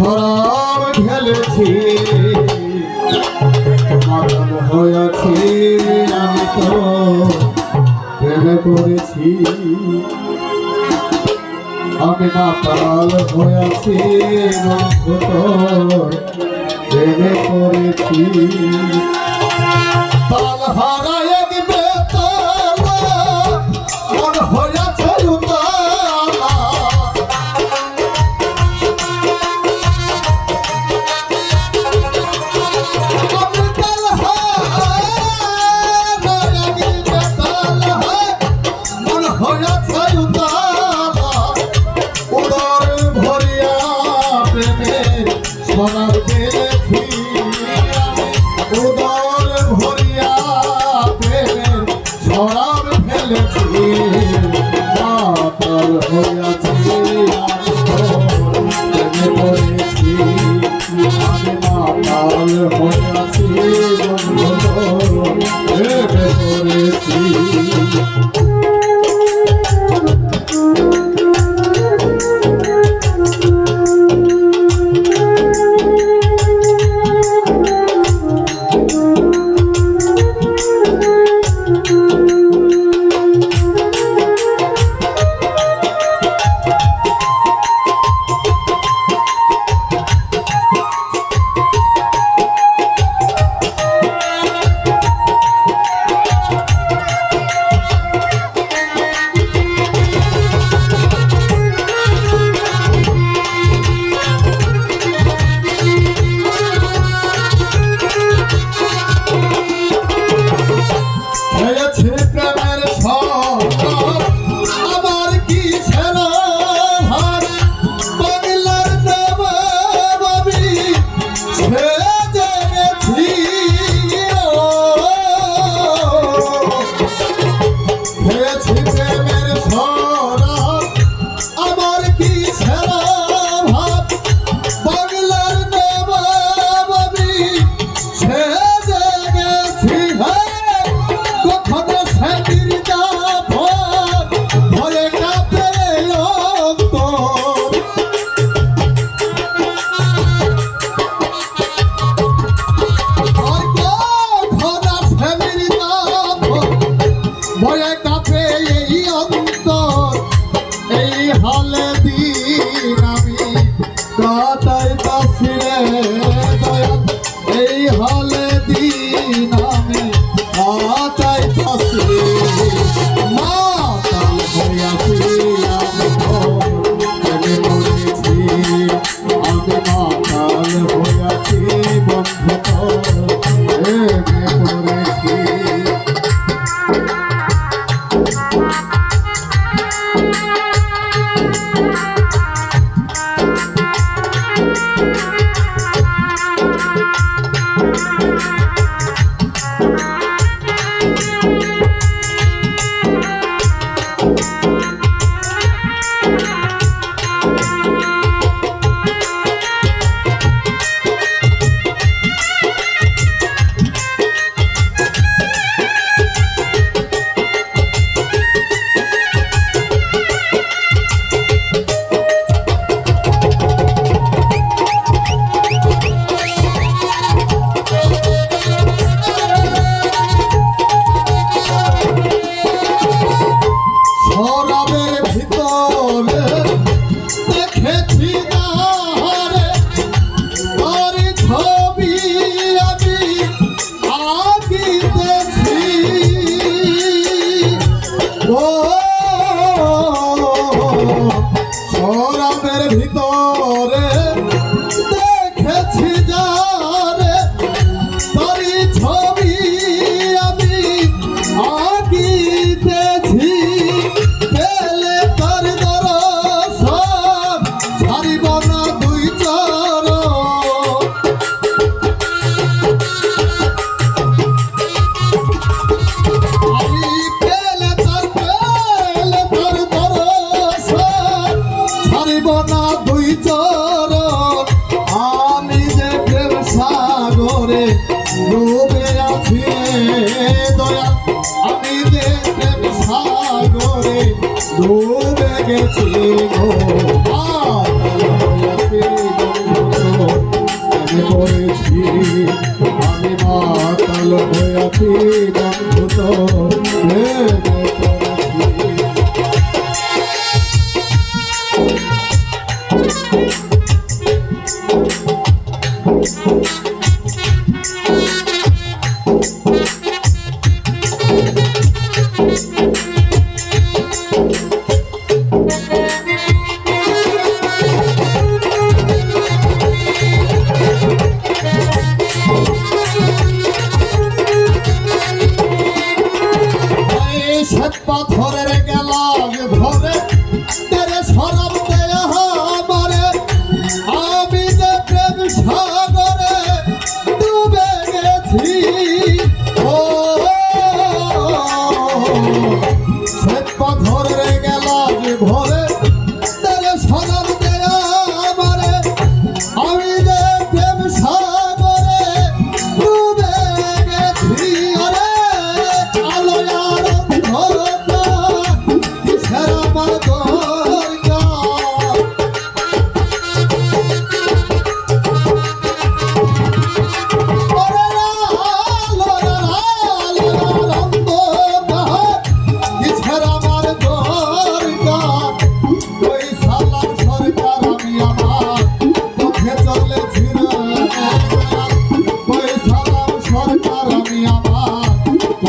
সরাব খেলেছি। মাতাল হয়েছি, আমি তো প্রেমে করেছি। আমি মাতাল হয়েছি, বন্ধু করেছি। তাল হারা সোনার পেলে উদল ভরিয়া প্রেমের সরাব ফেলেছি মাতাল হইয়াছি আমি মাতাল হইয়া ছবি সাগরে ডুবে আছে দয়া আমি দেখলাম সাগরে ডুবে গেছি গো আমি করেছি আমি মাতাল হয়ে আছি বন্ধুত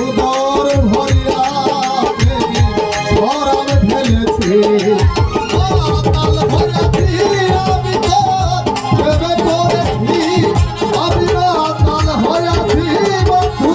উদর ভরিয়া ভরাম ফেলেছে। কাল ভরাছি আমি তো ভেবে করেছি আমি কাল হয়েছি বন্ধু।